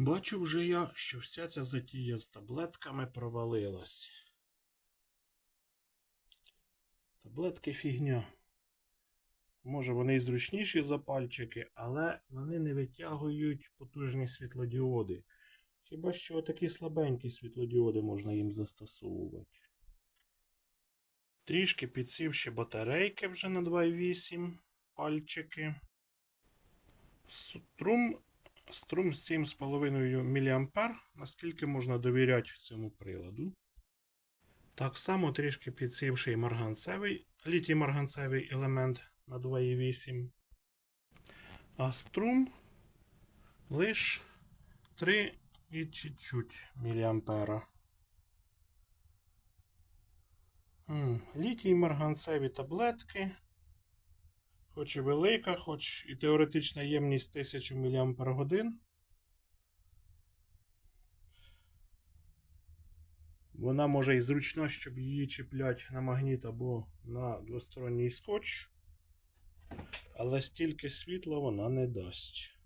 Бачу вже я, що вся ця затія з таблетками провалилась. Таблетки фігня. Може, вони і зручніші за пальчики, але вони не витягують потужні світлодіоди. Хіба що такі слабенькі світлодіоди можна їм застосовувати. Трішки підсівши батарейки вже на 2,8 пальчики. Струм, струм 7,5 мА, наскільки можна довіряти цьому приладу. Так само трішки підсівши марганцевий, літій марганцевий елемент на 2,8. А струм лише 3 і чуть-чуть міліампера. Літій марганцеві таблетки. Хоч і велика, хоч і теоретична ємність 1000 мАч. Вона може і зручно, щоб її чіплять на магніт або на двосторонній скотч. Але стільки світла вона не дасть.